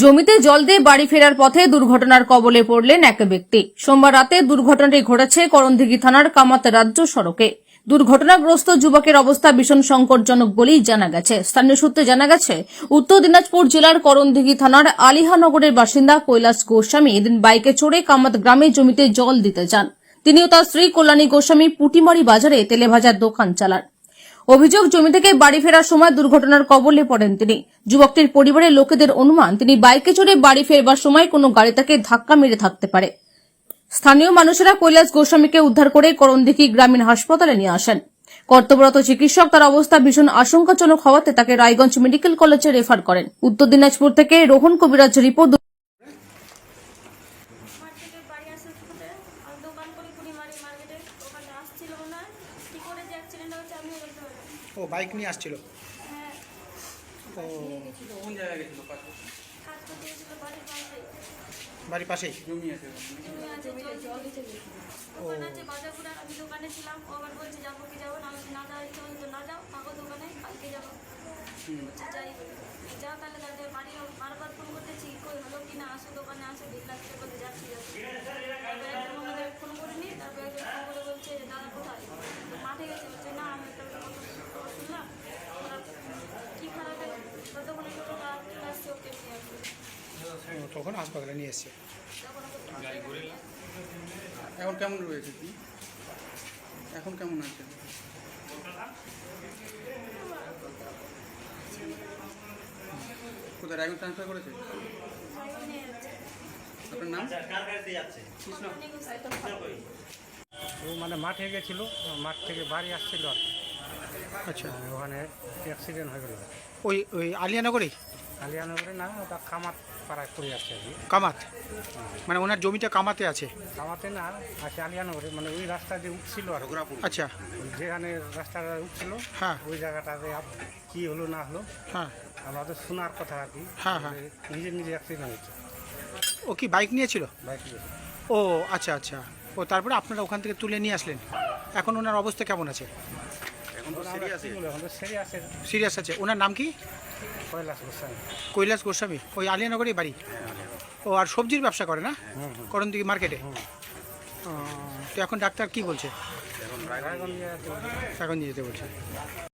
জমিতে জল দিয়ে বাড়ি ফেরার পথে দুর্ঘটনার কবলে পড়লেন এক ব্যক্তি। সোমবার রাতে দুর্ঘটনাটি ঘটেছে করণদিঘি থানার কামাত রাজ্য সড়কে। দুর্ঘটনাগ্রস্ত যুবকের অবস্থা ভীষণ সংকটজনক বলেই জানা গেছে। স্থানীয় সূত্রে জানা গেছে, উত্তর দিনাজপুর জেলার করণদিঘি থানার আলিহানগরের বাসিন্দা কৈলাস গোস্বামী এদিন বাইকে চড়ে কামাত গ্রামে জমিতে জল দিতে যান। তিনি ও তার স্ত্রী কল্যাণী গোস্বামী পুটিমারি বাজারে তেলেভাজার দোকান চালান। অভিযোগ, জমি থেকে বাড়ি ফেরার সময় দুর্ঘটনার কবলে পড়েন তিনি। যুবকটির পরিবারের লোকেদের অনুমান, তিনি বাইকে চড়ে বাড়ি ফেরবার সময় কোনো গাড়ি তাকে ধাক্কা মেরে থাকতে পারে। স্থানীয় মানুষেরা কৈলাস গোস্বামীকে উদ্ধার করে করণদিঘি গ্রামীণ হাসপাতালে নিয়ে আসেন। কর্তব্যরত চিকিৎসক তার অবস্থা ভীষণ আশঙ্কাজনক হওয়াতে তাকে রায়গঞ্জ মেডিকেল কলেজে রেফার করেন। উত্তর দিনাজপুর থেকে রোহন কবিরাজ রিপোর্ট। ও বাইক নিয়ে আসছিল। হ্যাঁ ও। কোন জায়গায় গেছিল বাড়ির পাশে। জমি আছে আছে ওখানে আমি দোকানে ছিলাম। ও আবার বলছে যাব কি যাব না? আমি না ইচ্ছা তো না যাও দোকানে কালকে যাব। বলছে যাই যা তাহলে তাদের বাড়ি বারবার ফোন করতেছি কই হলো কি না আসো দোকানে আসো দেখলাম সে বলতে যাচ্ছি যাচ্ছি তারপরে একজন আমাদের ফোন করিনি তারপরে একজন ফোন করে বলছে যে দাদা কোথায় তো মাঠে গেছে বলছে না আমি একটা খবর শুনলাম খারাপ কী খারাপ হলো ততক্ষণে টোটোটা চলে আসছে ওকে নিয়ে আসবে ও, তখন হাসপাতালে নিয়ে এসছে। এখন কেমন রয়েছে কি? এখন কেমন আছে? কোথায় রায়গঞ্জ ট্রান্সফার করেছে? আপনার নাম? ও মানে মাঠে গেছিল মাঠ থেকে বাড়ি আসছিল। আচ্ছা। ওখানে অ্যাক্সিডেন্ট হয়ে গেল। ওই ওই আলিয়ানগরেই? কালিয়ানগরে না ওটা কামাত পাড়ায় পড়ে আসছে আর কি। কামাত? মানে ওনার জমিটা কামাতে আছে? কামাতে না মানে ওই রাস্তা যে উঠছিল আর। আচ্ছা। যেখানে রাস্তাটা উঠছিল হ্যাঁ। ওই জায়গাটাতে আপ- কি হলো না হলো হ্যাঁ। আমাদের শোনার কথা আর কি। হ্যাঁ, হ্যাঁ। নিজে নিজে অ্যাক্সিডেন্ট হয়েছে। ও কি বাইক নিয়েছিল? বাইক ও আচ্ছা আচ্ছা। ও তারপরে আপনারা ওখান থেকে তুলে নিয়ে আসলেন। এখন ওনার অবস্থা কেমন আছে? তো সিরিয়াস আছে। ওনার নাম কি? কৈলাস গোস্বামী। কৈলাস গোস্বামী। ওই আলিয়ানগরেই বাড়ি? ও আর সবজির ব্যবসা করে না? করণ দিকে মার্কেটে? ও, তো এখন ডাক্তার কি বলছে? এখন নিয়ে যেতে বলছে।